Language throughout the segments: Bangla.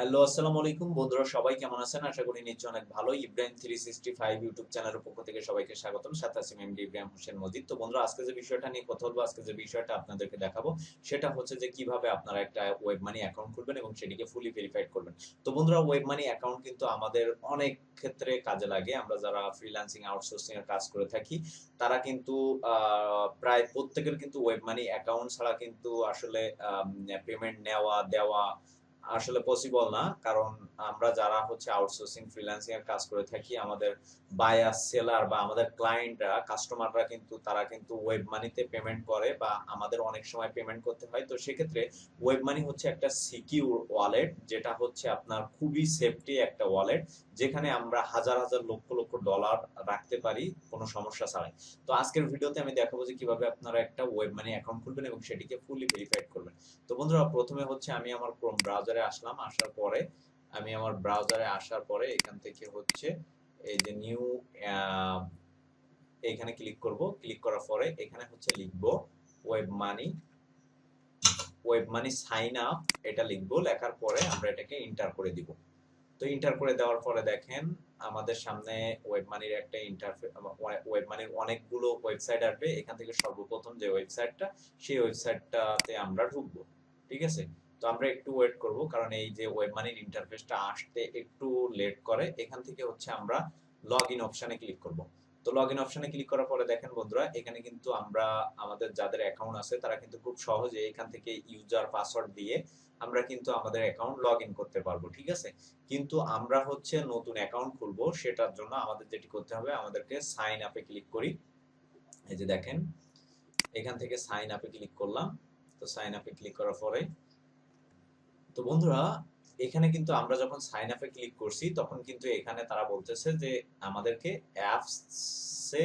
হ্যালো, আসসালামু আলাইকুম। বন্ধুরা, সবাই কেমন আছেন? আশা করি নিশ্চয় অনেক ভালো Ibrahim three sixty five YouTube চ্যানেলের পক্ষ থেকে সবাইকে স্বাগতম। সাথে আছি এমডি ইব্রাহিম হোসেন মজিদ। তো বন্ধুরা, আজকে যে বিষয়টা নিয়ে কথা বলব, আজকে যে বিষয়টা আপনাদেরকে দেখাবো, সেটা হচ্ছে যে কীভাবে আপনারা একটা ওয়েব মানি অ্যাকাউন্ট খুলবেন এবং সেটিকে ফুলি ভেরিফাইড করবেন। তো বন্ধুরা ওয়েব মানি অ্যাকাউন্ট কিন্তু আমাদের অনেক ক্ষেত্রে কাজে লাগে। আমরা যারা ফ্রিল্যান্সিং আউটসোর্সিং এর কাজ করে থাকি, তারা কিন্তু প্রায় প্রত্যেকের কিন্তু ওয়েব মানি অ্যাকাউন্ট ছাড়া কিন্তু আসলে পেমেন্ট নেওয়া, দেওয়া আসলে পসিবল না। কারণ আমরা যারা হচ্ছে আউটসোর্সিং ফ্রিল্যান্সিং এর কাজ করে থাকি, আমাদের বায়ার সেলার বা আমাদের ক্লায়েন্টরা কাস্টমাররা কিন্তু, তারা কিন্তু ওয়েব মানিতে পেমেন্ট করে বা আমাদের অনেক সময় পেমেন্ট করতে হয়। তো সেক্ষেত্রে ওয়েব মানি হচ্ছে একটা সিকিউর ওয়ালেট যেটা হচ্ছে আপনার খুবই সেফটি একটা ওয়ালেট যেখানে আমরা হাজার হাজার, লক্ষ লক্ষ ডলার রাখতে পারি, কোনো সমস্যা ছাড়াই। তো আজকের ভিডিওতে আমি দেখাবো যে কীভাবে আপনারা একটা ওয়েব মানি অ্যাকাউন্ট খুলবেন এবং সেটিকে ফুলি ভেরিফাইড করবেন। তো বন্ধুরা, প্রথমে হচ্ছে আমি আমার ক্রোম ব্রাউজারে আসলাম। আসার পরে আমি আমার ব্রাউজারে আসার পরে এখান থেকে হচ্ছে এই যে নিউ এইখানে ক্লিক করব। ক্লিক করার পরে এখানে হচ্ছে লিখব web money web money sign up এটা লিখব। লেখার পরে আমরা এটাকে এন্টার করে দিব। তো ইন্টার করে দেওয়ার পরে দেখেন আমাদের সামনে ওয়েব মানির একটা ইন্টারফেস ওয়েব মানির অনেকগুলো ওয়েবসাইট আসবে। এখান থেকে সর্বপ্রথম যে ওয়েবসাইটটা সেই ওয়েবসাইটটাতে আমরা ঢুকবো। ঠিক আছে? তো আমরা একটু ওয়েট করব, কারণ এই যে ওয়েব মানির ইন্টারফেসটা আসতে একটু লেট করে, এখান থেকে হচ্ছে আমরা লগ ইন অপশনে ক্লিক করব। তো লগ ইন অপশনে ক্লিক করার পরে দেখেন বন্ধুরা, এখানে কিন্তু আমরা আমাদের যাদের অ্যাকাউন্ট আছে, তারা কিন্তু খুব সহজে এখান থেকে ইউজার পাসওয়ার্ড দিয়ে আমরা কিন্তু আমাদের অ্যাকাউন্ট লগ ইন করতে পারব, ঠিক আছে? কিন্তু আমরা হচ্ছে নতুন অ্যাকাউন্ট খুলবো, সেটার জন্য আমাদের যেটি করতে হবে, আমাদেরকে সাইন আপে ক্লিক করি। এই যে দেখেন, এখান থেকে সাইন আপে ক্লিক করলাম। তো সাইন আপে ক্লিক করার পরে তো বন্ধুরা, এখানে কিন্তু আমরা যখন সাইন আপে ক্লিক করছি, তখন কিন্তু এখানে তারা বলতেছে যে আমাদেরকে অ্যাপসে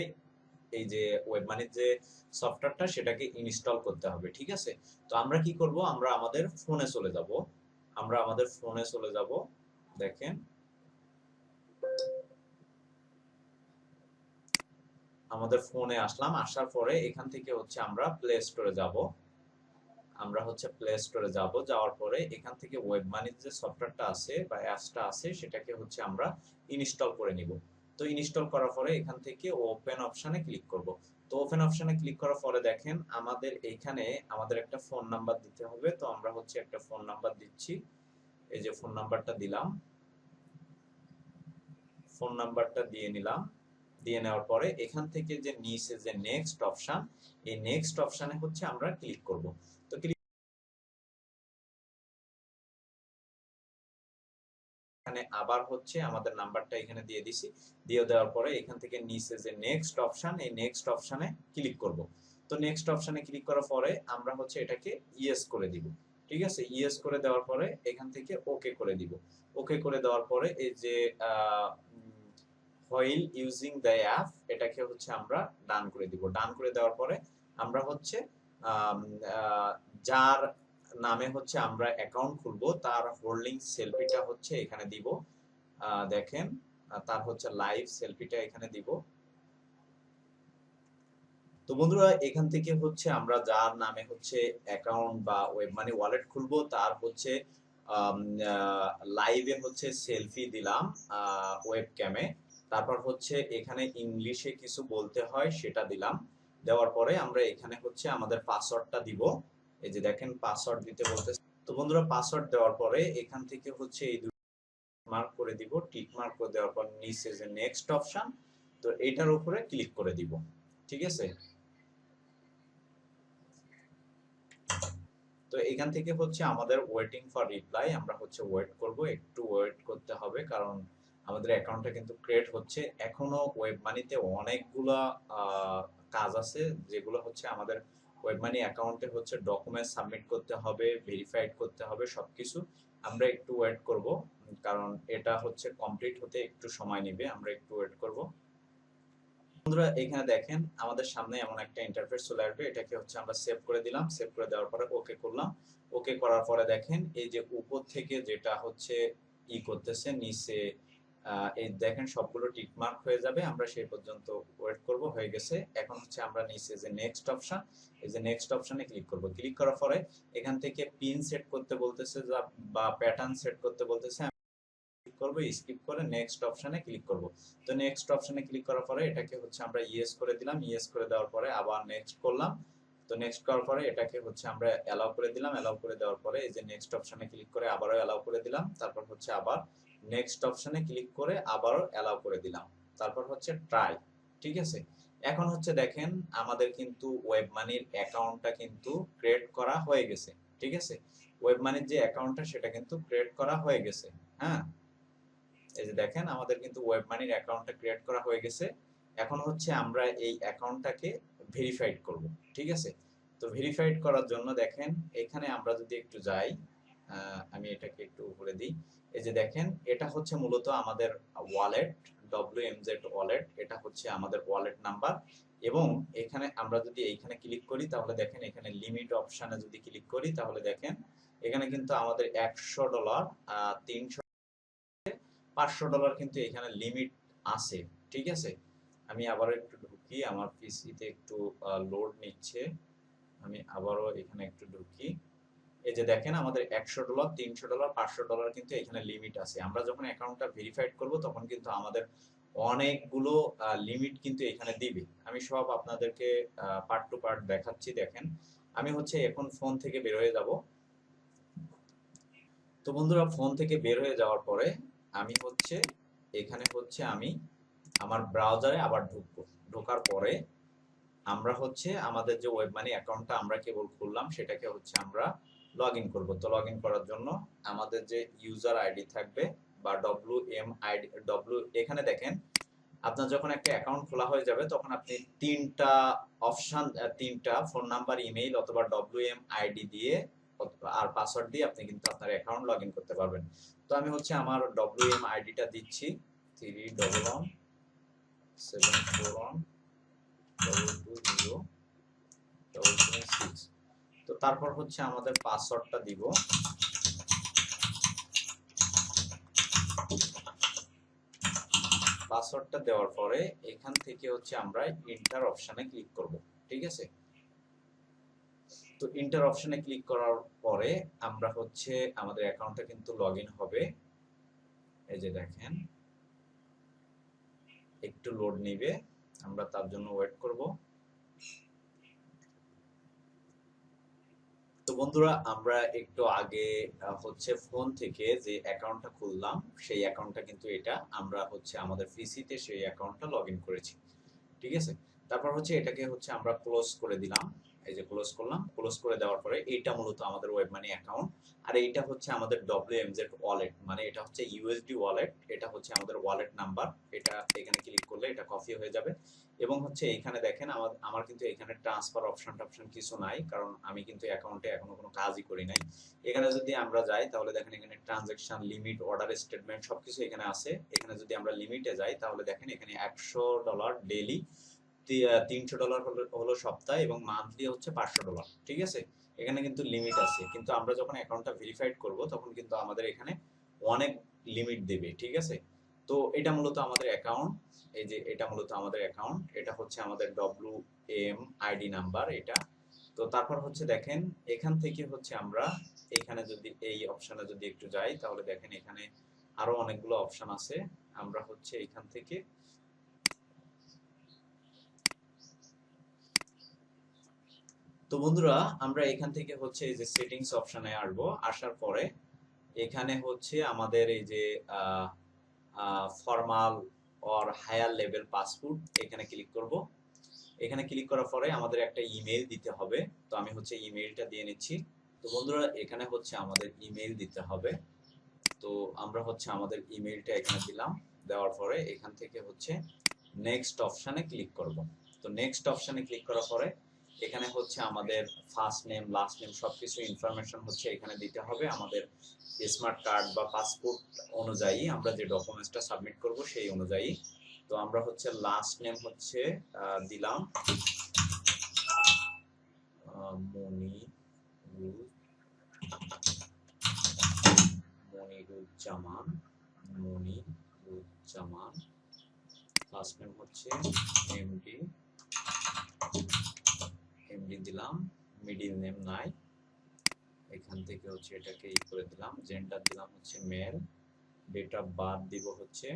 এই যে ওয়েব মানির যে সফটওয়্যারটা সেটাকে ইনস্টল করতে হবে, ঠিক আছে? তো আমরা কি করব? আমরা আমাদের ফোনে চলে যাব। আমরা আমাদের ফোনে চলে যাব। দেখেন। আমাদের ফোনে আসলাম। আসার পরে এখান থেকে হচ্ছে আমরা প্লে স্টোরে যাব। আমরা হচ্ছে প্লে স্টোরে যাব। যাওয়ার পরে এখান থেকে ওয়েব মানির যে সফটওয়্যারটা আছে বা অ্যাপসটা আছে, সেটাকে হচ্ছে আমরা ইনস্টল করে নিব। তো ইনস্টল করার পরে এখান থেকে ওপেন অপশনে ক্লিক করব। তো ওপেন অপশনে ক্লিক করার পরে দেখেন, আমাদের এইখানে আমাদের একটা ফোন নাম্বার দিতে হবে। তো আমরা হচ্ছে একটা ফোন নাম্বার দিচ্ছি। এই যে ফোন নাম্বারটা দিলাম। ফোন নাম্বারটা দিয়ে নিলাম। দিয়ে নেওয়ার পরে এখান থেকে যে নিচে যে নেক্সট অপশন এই নেক্সট অপশনে হচ্ছে আমরা ক্লিক করব। এখানে আবার হচ্ছে আমাদের নাম্বারটা এখানে দিয়ে দিছি। দিয়ে দেওয়ার পরে এখান থেকে নিচে যে নেক্সট অপশন এই নেক্সট অপশনে ক্লিক করব। তো নেক্সট অপশনে ক্লিক করার পরে আমরা হচ্ছে এটাকে ইয়েস করে দিব। ঠিক আছে? ইয়েস করে দেওয়ার পরে এখান থেকে ওকে করে দিব। ওকে করে দেওয়ার পরে এই যে হোয়াইল ইউজিং দ্য অ্যাপ এটাকে হচ্ছে আমরা ডান করে দিব। ডান করে দেওয়ার পরে আমরা হচ্ছে যার নামে হচ্ছে আমরা অ্যাকাউন্ট খুলবো, তার হোল্ডিং সেলফিটা হচ্ছে এখানে দিব। দেখেন তার হচ্ছে লাইভ সেলফিটা এখানে দিব। তো বন্ধুরা, এখান থেকে হচ্ছে আমরা যার নামে হচ্ছে অ্যাকাউন্ট বা ওয়েব মানি ওয়ালেট খুলবো, তার হচ্ছে লাইভে হচ্ছে সেলফি দিলাম ওয়েব ক্যামে তারপর হচ্ছে এখানে ইংলিশে কিছু বলতে হয়, সেটা দিলাম। দেওয়ার পরে আমরা এখানে হচ্ছে আমাদের পাসওয়ার্ডটা দিব। এই যে দেখেন পাসওয়ার্ড দিতে বলতে তো বন্ধুরা পাসওয়ার্ড দেওয়ার পরে এখান থেকে হচ্ছে এই মার্ক করে দিব টিক মার্ক করে দেওয়ার পর নিচে যে নেক্সট অপশন তো এটার উপরে ক্লিক করে দিব। ঠিক আছে? তো এখান থেকে হচ্ছে আমাদের ওয়েটিং ফর রিপ্লাই আমরা হচ্ছে ওয়েট করব। একটু ওয়েট করতে হবে, কারণ আমাদের অ্যাকাউন্টটা কিন্তু ক্রিয়েট হচ্ছে। এখনও ওয়েব মানিতে অনেকগুলা কাজ আছে, যেগুলো হচ্ছে আমাদের ওয়েব মানি অ্যাকাউন্টে হচ্ছে ডকুমেন্ট সাবমিট করতে হবে ভেরিফাইড করতে হবে, সবকিছু আমরা একটু ওয়েট করব, কারণ এটা হচ্ছে কমপ্লিট হতে একটু সময় নেবে, আমরা একটু ওয়েট করব। বন্ধুরা, এখানে দেখেন আমাদের সামনে এমন একটা ইন্টারফেস চলে আসবে, এটাকে হচ্ছে আমরা সেভ করে দিলাম সেভ করে দেওয়ার পরে ওকে করলাম। ওকে করার পরে দেখেন এই যে উপর থেকে যেটা হচ্ছে ই করতেছে, নিচে এই দেখেন সবগুলো টিক মার্ক হয়ে যাবে, আমরা সেই পর্যন্ত ওয়েট করব, হয়ে গেছে। এখন হচ্ছে আমরা নিচে যে নেক্সট অপশন এই যে নেক্সট অপশনে ক্লিক করব। ক্লিক করার পরে এখান থেকে পিন সেট করতে বলতেছে বা প্যাটার্ন সেট করতে বলতেছে করব স্কিপ করে নেক্সট অপশনে ক্লিক করব। তো নেক্সট অপশনে ক্লিক করার পরে এটাকে হচ্ছে আমরা ইয়েস করে দিলাম ইয়েস করে দেওয়ার পরে আবার নেক্সট করলাম। তো নেক্সট করার পরে এটাকে হচ্ছে আমরা অ্যালাউ করে দিলাম অ্যালাউ করে দেওয়ার পরে এই যে নেক্সট অপশনে ক্লিক করে আবারও অ্যালাউ করে দিলাম। তারপর হচ্ছে আবার নেক্সট অপশনে ক্লিক করে আবারও অ্যালাউ করে দিলাম। তারপর হচ্ছে ট্রাই ঠিক আছে? এখন হচ্ছে দেখেন আমাদের কিন্তু ওয়েব মানির অ্যাকাউন্টটা কিন্তু ক্রিয়েট করা হয়ে গেছে, ঠিক আছে? ওয়েব মানির যে অ্যাকাউন্টটা সেটা কিন্তু ক্রিয়েট করা হয়ে গেছে হ্যাঁ? এই যে দেখেন আমাদের কিন্তু ওয়েব মানির অ্যাকাউন্টটা ক্রিয়েট করা হয়ে গেছে। এখন হচ্ছে আমরা এই অ্যাকাউন্টটাকে ভেরিফাইড করব, ঠিক আছে? তো ভেরিফাইড করার জন্য দেখেন এখানে আমরা যদি একটু যাই আমি এটাকে একটু উপরে দিই। এই যে দেখেন, এটা হচ্ছে মূলত আমাদের ওয়ালেট ডব্লিউএমজেড ওয়ালেট এটা হচ্ছে আমাদের ওয়ালেট নাম্বার এবং এখানে আমরা যদি এইখানে ক্লিক করি, তাহলে দেখেন এখানে লিমিট অপশনে যদি ক্লিক করি, তাহলে দেখেন এখানে কিন্তু আমাদের একশো ডলার তিনশো পাঁচশো ডলার কিন্তু এখানে লিমিট আছে, ঠিক আছে? আমি আবার একটু ঢুকি, আমার পিসিতে একটু লোড নিচ্ছে, আমি আবারও এখানে একটু ঢুকি। এই যে দেখেন, আমাদের একশো ডলার, তিনশো ডলার, পাঁচশো ডলার কিন্তু এখানে লিমিট আছে। আমরা যখন অ্যাকাউন্টটা ভেরিফাইড করব, তখন কিন্তু আমাদের অনেকগুলো লিমিট কিন্তু এখানে দিবে। আমি সব আপনাদেরকে পার্ট টু পার্ট দেখাচ্ছি, দেখেন। আমি হচ্ছে এখন ফোন থেকে বের হয়ে যাব। তো বন্ধুরা ফোন থেকে বের হয়ে যাওয়ার পরে আমি হচ্ছে, এখানে হচ্ছে আমি আমার ব্রাউজারে আবার ঢুকবো। ঢোকার পরে আমরা হচ্ছে আমাদের যে ওয়েব মানি অ্যাকাউন্টটা আমরা কেবল খুললাম, সেটাকে হচ্ছে আমরা লগ ইন করব। তো লগ ইন করার জন্য আমাদের যে ইউজার আইডি থাকবে বা ডব্লিউ এম আইডি ডব্লিউ এখানে দেখেন, আপনার যখন একটা অ্যাকাউন্ট খোলা হয়ে যাবে, তখন আপনি তিনটা অপশান তিনটা ফোন নাম্বার ইমেইল অথবা ডব্লিউ এম আইডি দিয়ে আর পাসওয়ার্ড দিয়ে আপনি কিন্তু আপনার অ্যাকাউন্ট লগ ইন করতে পারবেন। তো আমি হচ্ছে আমার ডব্লিউ এম আইডিটা দিচ্ছি। Three double one seven four one double two zero double seven six তো তারপর হচ্ছে আমাদের পাসওয়ার্ডটা দিব। পাসওয়ার্ডটা দেওয়ার পরে এখান থেকে হচ্ছে আমরা ইন্টার অপশনে ক্লিক করব, ঠিক আছে? তো ইন্টার অপশনে ক্লিক করার পরে আমরা হচ্ছে আমাদের অ্যাকাউন্টটা কিন্তু লগইন হবে। এই যে দেখেন, একটু লোড নিবে, আমরা তার জন্য ওয়েট করব। তো বন্ধুরা, আমরা একটু আগে হচ্ছে ফোন থেকে যে অ্যাকাউন্টটা খুললাম, সেই অ্যাকাউন্টটা কিন্তু এটা। আমরা হচ্ছে আমাদের পিসিতে সেই অ্যাকাউন্টটা লগ করেছি। ঠিক আছে? তারপর হচ্ছে এটাকে হচ্ছে আমরা ক্লোজ করে দিলাম। এই যে ক্লোজ করলাম ক্লোজ করে দেওয়ার পরে এইটা মূলত আমাদের ওয়েব মানি অ্যাকাউন্ট আর এইটা হচ্ছে আমাদের ডব্লিউএমজেড ওয়ালেট মানে এটা হচ্ছে ইউএসডি ওয়ালেট এটা হচ্ছে আমাদের ওয়ালেট নাম্বার এটা এখানে ক্লিক করলে এটা কপি হয়ে যাবে। এবং হচ্ছে এখানে দেখেন, আমার আমার কিন্তু এখানে ট্রান্সফার অপশন টপশন কিছু নাই, কারণ আমি কিন্তু অ্যাকাউন্টে এখনও কোনো কাজই করি নাই। এখানে যদি আমরা যাই, তাহলে দেখেন এখানে ট্রানজাকশন লিমিট অর্ডার স্টেটমেন্ট সবকিছু এখানে আছে। এখানে যদি আমরা লিমিটে যাই, তাহলে দেখেন এখানে একশো ডলার ডেলি তিনশো ডলার হলো সপ্তাহে এবং মান্থলি হচ্ছে পাঁচশো ডলার ঠিক আছে? এখানে কিন্তু লিমিট আছে, কিন্তু আমরা যখন অ্যাকাউন্টটা ভেরিফাইড করব, তখন কিন্তু আমাদের এখানে অনেক লিমিট দেবে, ঠিক আছে? তো এটা মূলত আমাদের অ্যাকাউন্ট এই যে এটা মূলত আমাদের অ্যাকাউন্ট এটা হচ্ছে আমাদের ডব্লিউ এম আইডি নাম্বার এটা। তো তারপর হচ্ছে দেখেন, এখান থেকে হচ্ছে আমরা এখানে যদি, এই অপশানে যদি একটু যাই, তাহলে দেখেন এখানে আরও অনেকগুলো অপশন আছে। আমরা হচ্ছে এখান থেকে তো বন্ধুরা, আমরা এখান থেকে হচ্ছে এই যে সেটিংস অপশনে আসব। আসার পরে এখানে হচ্ছে আমাদের এই যে formal or higher level passport এখানে ক্লিক করব। এখানে ক্লিক করার পরে আমাদের একটা ইমেল দিতে হবে। তো আমি হচ্ছে ইমেলটা দিয়ে নিচ্ছি। তো বন্ধুরা, এখানে হচ্ছে আমাদের ইমেল দিতে হবে। তো আমরা হচ্ছে আমাদের ইমেলটা এখানে দিলাম। দেওয়ার পরে এখান থেকে হচ্ছে নেক্সট অপশানে ক্লিক করব। তো নেক্সট অপশানে ক্লিক করার পরে এখানে হচ্ছে আমাদের ফার্স্ট নেম লাস্ট নেম সব কিছু ইনফরমেশন হচ্ছে এখানে দিতে হবে। আমাদের স্মার্ট কার্ড বা পাসপোর্ট অনুযায়ী আমরা যে ডকুমেন্টসটা সাবমিট করব সেই অনুযায়ী। তো আমরা হচ্ছে লাস্ট নেম হচ্ছে দিলাম মনি মনিরুজ্জামান মনি জামান ফার্স্ট নেম হচ্ছে এমডি এমডি দিলাম মিডিল নেম নাই। এখান থেকে হচ্ছে এটাকে ই করে দিলাম। জেন্ডার দিলাম হচ্ছে মেল ডেট অফ বার্থ দিব হচ্ছে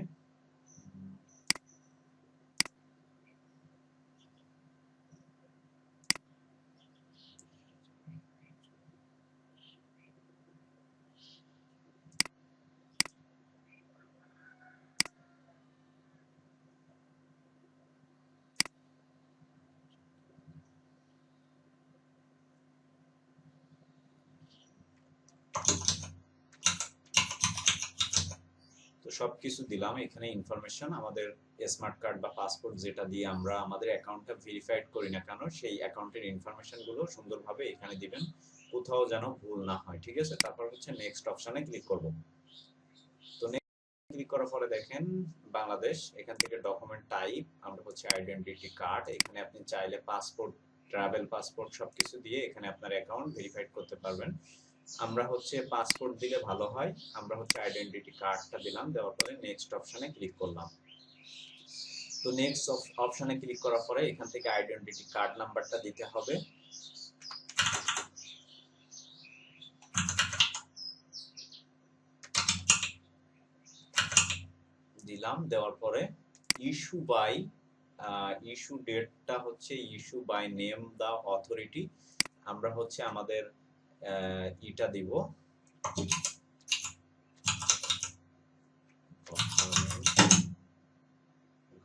তো সবকিছু দিলাম। এখানে ইনফরমেশন আমাদের স্মার্ট কার্ড বা পাসপোর্ট যেটা দিয়ে আমরা আমাদের অ্যাকাউন্টটা ভেরিফাইড করি না কেন, সেই অ্যাকাউন্টের ইনফরমেশনগুলো সুন্দরভাবে এখানে দিবেন। কোথাও যেন ভুল না হয়, ঠিক আছে? তারপর হচ্ছে নেক্সট অপশানে ক্লিক করব। তো ক্লিক করার পরে দেখেন, বাংলাদেশ, এখান থেকে ডকুমেন্ট টাইপ আমরা হচ্ছে আইডেন্টিটি কার্ড এখানে আপনি চাইলে পাসপোর্ট ট্রাভেল পাসপোর্ট সবকিছু দিয়ে এখানে আপনার অ্যাকাউন্ট ভেরিফাইড করতে পারবেন। আমরা হচ্ছে পাসপোর্ট দিলে ভালো হয়। আমরা হচ্ছে আইডেন্টিটি কার্ডটা দিলাম, দেওয়ার পরে নেক্সট অপশানে ক্লিক করলাম। তো নেক্সট অপশানে ক্লিক করার পরে এখান থেকে আইডেন্টিটি কার্ড নাম্বারটা দিতে হবে। দিলাম, দেওয়ার পরে ইস্যু বাই ইস্যু ডেটটা হচ্ছে issue by name the authority আমরা হচ্ছে আমাদের ইটা দিব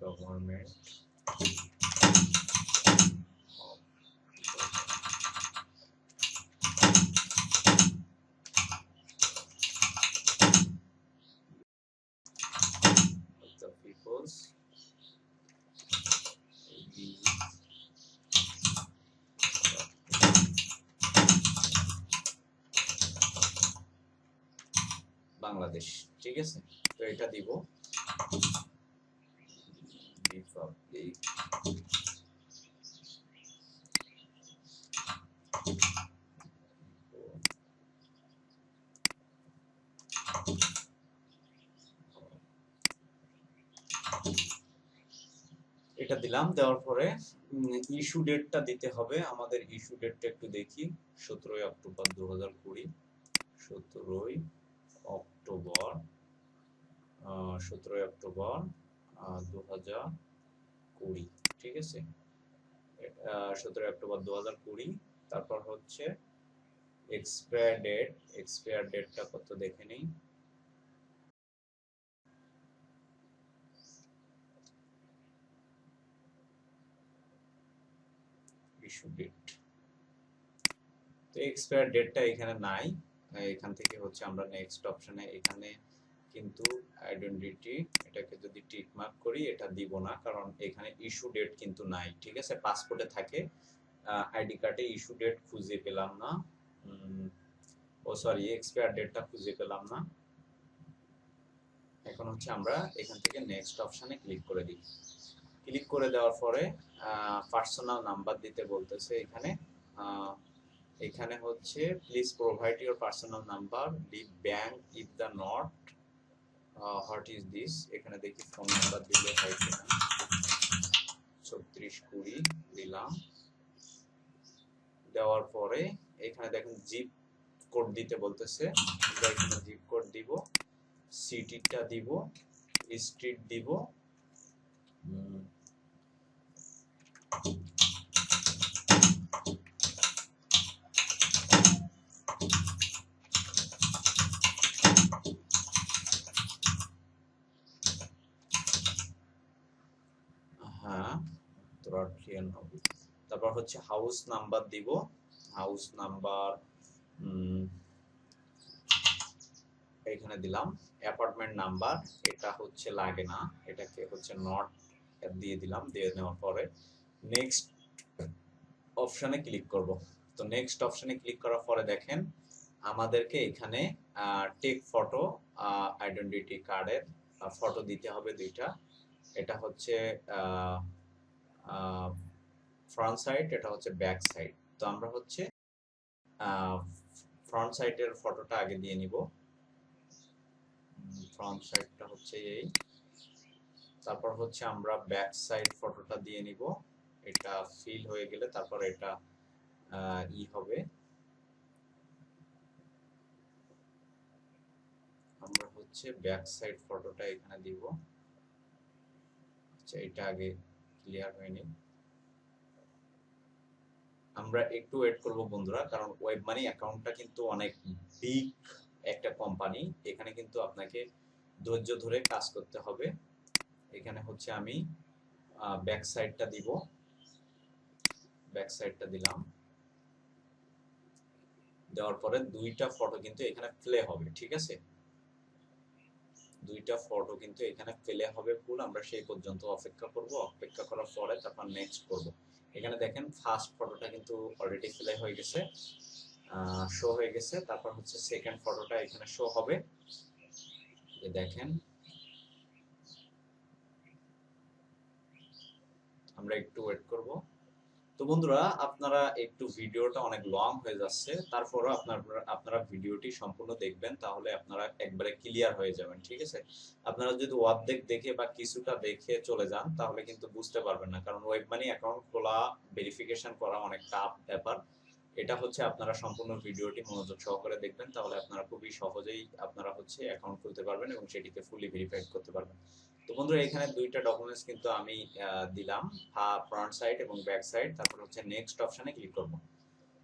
গভর্নমেন্ট the peoples বাংলাদেশ, ঠিক আছে? তো এটা দিব। এটা দিলাম, দেওয়ার পরে ইস্যু ডেটটা দিতে হবে। আমাদের ইস্যু ডেটটা একটু দেখি। সতেরোই অক্টোবর দু হাজার কুড়ি। সতেরোই অক্টোবর সতেরোই অক্টোবর দু হাজার কুড়ি, ঠিক আছে? সতেরোই অক্টোবর দু হাজার কুড়ি, তারপর হচ্ছে এক্সপায়ার ডেট এক্সপায়ার ডেটটা কত দেখে নিই? ইস্যু ডেট তো এক্সপায়ার ডেটটা এখানে নাই। এখান থেকে হচ্ছে আমরা নেক্সট অপশনে এখানে কিন্তু আইডেন্টিটি এটাকে যদি টিক মার্ক করি এটা দিব না, কারণ এখানে ইস্যু ডেট কিন্তু নাই, ঠিক আছে? পাসপোর্টে থাকে আইডি কার্ডে ইস্যু ডেট খুঁজে পেলাম না ও সরি এক্সপায়ার ডেটটা খুঁজে পেলাম না। এখন হচ্ছে আমরা এখান থেকে নেক্সট অপশানে ক্লিক করে দিই। ক্লিক করে দেওয়ার পরে পার্সোনাল নাম্বার দিতে বলতেছে এখানে এখানে হচ্ছে please provide your personal number the bank if the not what is this এখানে দেখি ফোন নাম্বার দিলে হয় কিনা। ছত্রিশ কুড়ি দিলাম। দেওয়ার পরে এখানে দেখেন জিপ কোড দিতে বলতেছে। আমরা এখানে জিপ কোড দিব সিটিটা দিব স্ট্রিট দিব উম, হ্যাঁ তিরানব্বই তারপর হচ্ছে হাউস নাম্বার দিব। হাউস নাম্বার এখানে দিলাম। অ্যাপার্টমেন্ট নাম্বার এটা হচ্ছে লাগে না। এটাকে হচ্ছে নট দিয়ে দিলাম, দিয়ে নেওয়ার পরে নেক্সট অপশনে ক্লিক করব। তো নেক্সট অপশনে ক্লিক করার পরে দেখেন, আমাদেরকে এখানে টেক ফটো আইডেন্টিটি কার্ডের ফটো দিতে হবে দুইটা। এটা হচ্ছে ফ্রন্ট সাইড এটা হচ্ছে ব্যাক সাইড তো আমরা হচ্ছে ফ্রন্ট সাইডের ফটোটা আগে দিয়ে নিব। ফ্রন্ট সাইডটা হচ্ছে এই। তারপর হচ্ছে আমরা ব্যাক সাইড ফটোটা দিয়ে নিব। এটা ফিল হয়ে গেলে তারপর এটা ই হবে। আমরা হচ্ছে ব্যাক সাইড ফটোটা এখানে দিব। আচ্ছা এটা আগে ক্লিয়ার হয়নি। আমরা একটু ওয়েট করব বন্ধুরা কারণ ওয়েব মানি অ্যাকাউন্টটা কিন্তু অনেক বিগ একটা কোম্পানি এখানে কিন্তু আপনাকে ধৈর্য ধরে কাজ করতে হবে। এখানে হচ্ছে আমি ব্যাক সাইডটা দিব। ব্যাক সাইডটা দিলাম। দেওয়ার পরে দুইটা ফটো কিন্তু এখানে প্লে হবে ঠিক আছে? দুইটা ফটো কিন্তু এখানে প্লে হবে ফুল আমরা সেই পর্যন্ত অপেক্ষা করব। অপেক্ষা করার পরে তারপর নেক্সট করব। এখানে দেখেন ফার্স্ট ফটোটা কিন্তু অলরেডি সেলাই হয়ে গেছে শো হয়ে গেছে। তারপর হচ্ছে সেকেন্ড ফটোটা এখানে শো হবে। দেখেন, আমরা একটু ওয়েট করব। তো বন্ধুরা, আপনারা একটু ভিডিওটা অনেক লং হয়ে যাচ্ছে, তারপরও আপনার, আপনারা ভিডিওটি সম্পূর্ণ দেখবেন, তাহলে আপনারা একবারে ক্লিয়ার হয়ে যাবেন, ঠিক আছে? আপনারা যদি অর্ধেক দেখে বা কিছুটা দেখে চলে যান, তাহলে কিন্তু বুঝতে পারবেন না, কারণ ওয়েব মানি অ্যাকাউন্ট খোলা ভেরিফিকেশন করা অনেক টাফ ব্যাপার। এটা হচ্ছে আপনারা সম্পূর্ণ ভিডিওটি মনোযোগ সহকারে দেখবেন, তাহলে আপনারা খুবই সহজেই আপনারা হচ্ছে অ্যাকাউন্ট খুলতে পারবেন এবং সেটিকে ফুলি ভেরিফাইড করতে পারবেন। তো বন্ধুরা, এখানে দুইটা ডকুমেন্টস কিন্তু আমি দিলাম। ফ্রন্ট সাইড এবং ব্যাক সাইড তারপর হচ্ছে নেক্সট অপশনে ক্লিক করব।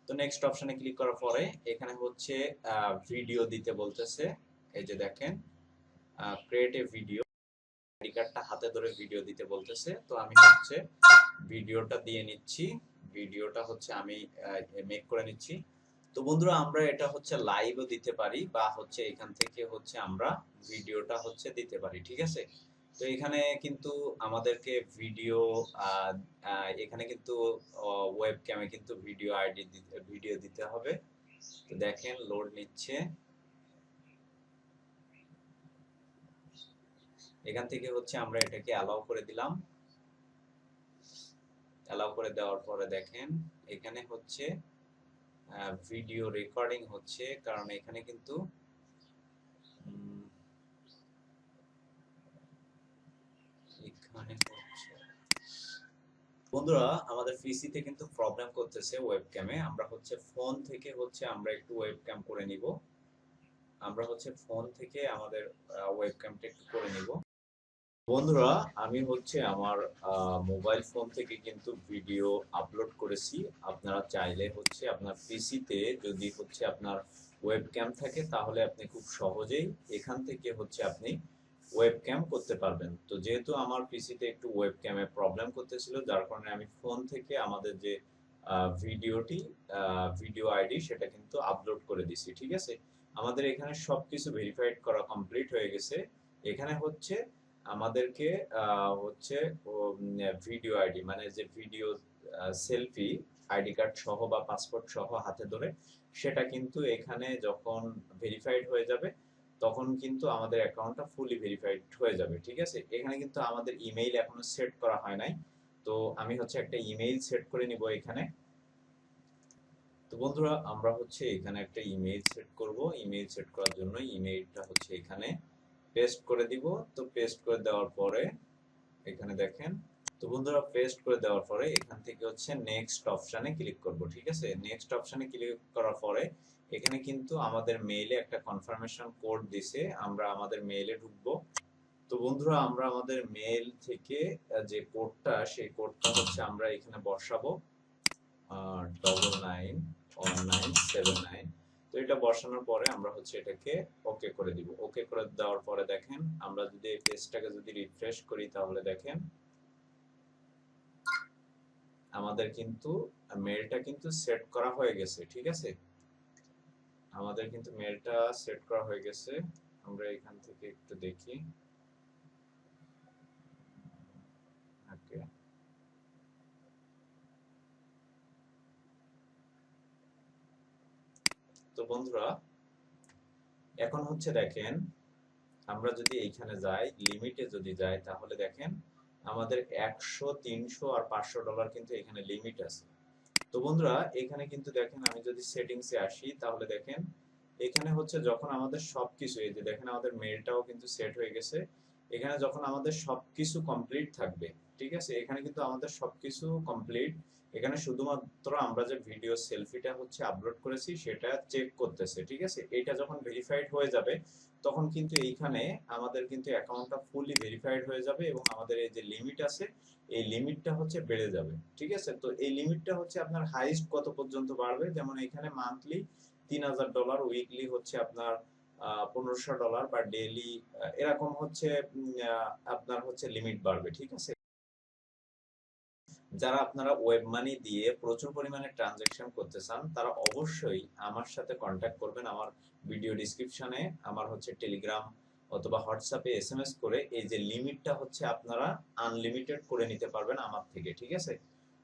তো নেক্সট অপশনে ক্লিক করার পরে, এখানে হচ্ছে ভিডিও দিতে বলতেছে। এই যে দেখেন ক্রিয়েট এ ভিডিও আইডি কার্ডটা হাতে ধরে ভিডিও দিতে বলতেছে। তো আমি হচ্ছে ভিডিওটা দিয়ে নিচ্ছি। ভিডিওটা হচ্ছে আমি মেক করে নিচ্ছি। তো বন্ধুরা, আমরা এটা হচ্ছে লাইভও দিতে পারি বা হচ্ছে এখান থেকে হচ্ছে আমরা ভিডিওটা হচ্ছে দিতে পারি, ঠিক আছে? তো এখানে কিন্তু আমাদেরকে ভিডিও এখানে কিন্তু ওয়েব ক্যামে কিন্তু ভিডিও আইডি ভিডিও দিতে হবে। তো দেখেন লোড নিচ্ছে। এখান থেকে হচ্ছে আমরা এটাকে অ্যালাউ করে দিলাম। অ্যালাউ করে দেওয়ার পরে দেখেন, এখানে হচ্ছে ভিডিও রেকর্ডিং হচ্ছে। কারণ এখানে কিন্তু বন্ধুরা, আমাদের পিসিতে কিন্তু প্রবলেম করতেছে ওয়েবক্যামে আমরা হচ্ছে ফোন থেকে হচ্ছে আমরা একটু ওয়েবক্যাম করে নিব। আমরা হচ্ছে ফোন থেকে আমাদের ওয়েবক্যামটা একটু করে নিব। বন্ধুরা, আমি হচ্ছে আমার মোবাইল ফোন থেকে কিন্তু ভিডিও আপলোড করেছি। আপনারা চাইলে হচ্ছে আপনার পিসিতে যদি হচ্ছে আপনার ওয়েবক্যাম থাকে, তাহলে আপনি খুব সহজেই এখান থেকে হচ্ছে আপনি ওয়েবক্যাম করতে পারবেন। তো যেহেতু আমার পিসিতে একটু ওয়েবক্যামে প্রবলেম করতেছিল, যার কারণে আমি ফোন থেকে আমাদের যে ভিডিওটি ভিডিও আইডি সেটা কিন্তু আপলোড করে দিছি, ঠিক আছে? আমাদের এখানে সবকিছু ভেরিফাইড করা কমপ্লিট হয়ে গেছে। এখানে হচ্ছে আমাদেরকে হচ্ছে ভিডিও আইডি মানে যে ভিডিও সেলফি আইডি কার্ড সহ বা পাসপোর্ট সহ হাতে ধরে, সেটা কিন্তু এখানে যখন ভেরিফাইড হয়ে যাবে তখন কিন্তু আমাদের অ্যাকাউন্টটা ফুলি ভেরিফাইড হয়ে যাবে, ঠিক আছে? এখানে কিন্তু আমাদের ইমেইল এখনও সেট করা হয় নাই। তো আমি হচ্ছে একটা ইমেইল সেট করে নিব এখানে। তো বন্ধুরা, আমরা হচ্ছে এখানে একটা ইমেইল সেট করব। ইমেইল সেট করার জন্য ইমেইলটা হচ্ছে এখানে পেস্ট করে দিব। তো পেস্ট করে দেওয়ার পরে এখানে দেখেন, তো বন্ধুরা পেস্ট করে দেওয়ার পরে এখান থেকে হচ্ছে নেক্সট অপশনে ক্লিক করব, ঠিক আছে? নেক্সট অপশনে ক্লিক করার পরে এখানে কিন্তু আমাদের মেইলে একটা কনফার্মেশন কোড দিছে, আমরা আমাদের মেইলে ঢুকবো। তো বন্ধুরা, আমরা আমাদের মেইল থেকে যে কোডটা সেই কোডটা হচ্ছে আমরা এখানে বসাবো। Double nine one nine seven nine তো এটা বসানোর পরে আমরা হচ্ছে এটাকে ওকে করে দিব। ওকে করে দেওয়ার পরে দেখেন, আমরা যদি এই পেজটাকে যদি রিফ্রেশ করি তাহলে দেখেন, আমাদের কিন্তু মেলটা কিন্তু সেট করা হয়ে গেছে, ঠিক আছে? আমাদের কিন্তু মেলটা সেট করা হয়ে গেছে। আমরা এখান থেকে একটু দেখি। তো বন্ধুরা, এখন হচ্ছে দেখেন, আমরা যদি এইখানে যাই লিমিটে যদি যাই, তাহলে দেখেন, আমাদের একশো, তিনশো আর পাঁচশো ডলার কিন্তু এখানে লিমিট আছে। তো বন্ধুরা, এখানে কিন্তু দেখেন আমি যদি সেটিংসে আসি, তাহলে দেখেন এখানে হচ্ছে যখন আমাদের সবকিছু, এই যে দেখেন আমাদের মেলটাও কিন্তু সেট হয়ে গেছে। এখানে যখন আমাদের সবকিছু কমপ্লিট থাকবে, ঠিক আছে? এখানে কিন্তু আমাদের সবকিছু কমপ্লিট এখানে শুধুমাত্র আমরা যে ভিডিও সেলফিটা হচ্ছে আপলোড করেছি, সেটা চেক করতেছে, ঠিক আছে? এটা যখন ভেরিফাইড হয়ে যাবে তখন কিন্তু এইখানে আমাদের কিন্তু অ্যাকাউন্টটা ফুললি ভেরিফাইড হয়ে যাবে এবং আমাদের এই যে লিমিট আছে, এই লিমিটটা হচ্ছে বেড়ে যাবে, ঠিক আছে? তো এই লিমিটটা হচ্ছে আপনার হাইস্ট কত পর্যন্ত বাড়বে? যেমন এখানে মান্থলি তিন হাজার ডলার উইকলি হচ্ছে আপনার পনেরোশো ডলার বা ডেলি এরকম হচ্ছে আপনার হচ্ছে লিমিট বাড়বে, ঠিক আছে? যারা আপনারা ওয়েব মানি দিয়ে প্রচুর পরিমাণে ট্রানজেকশন করতে চান, তারা অবশ্যই আমার সাথে কন্ট্যাক্ট করবেন আমার ভিডিও ডিসক্রিপশনে আমার হচ্ছে টেলিগ্রাম অথবা হোয়াটসঅ্যাপে এসএমএস করে এই যে লিমিটটা হচ্ছে আপনারা আনলিমিটেড করে নিতে পারবেন আমার থেকে, ঠিক আছে?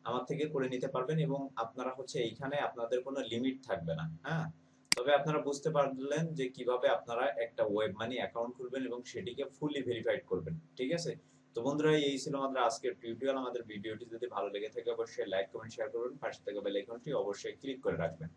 আমার থেকে করে নিতে পারবেন এবং আপনারা হচ্ছে এইখানে আপনাদের কোনো লিমিট থাকবে না হ্যাঁ? তবে আপনারা বুঝতে পারলেন যে কীভাবে আপনারা একটা ওয়েব মানি অ্যাকাউন্ট খুলবেন এবং সেটিকে ফুললি ভেরিফাইড করবেন, ঠিক আছে? তো বন্ধুরা, এই ছিল আমাদের আজকের টিউটোরিয়াল আমাদের ভিডিওটি যদি ভালো লেগে থাকে, অবশ্যই লাইক কমেন্ট শেয়ার করবেন পাশে থেকে বেল আইকনটি অবশ্যই ক্লিক করে রাখবেন।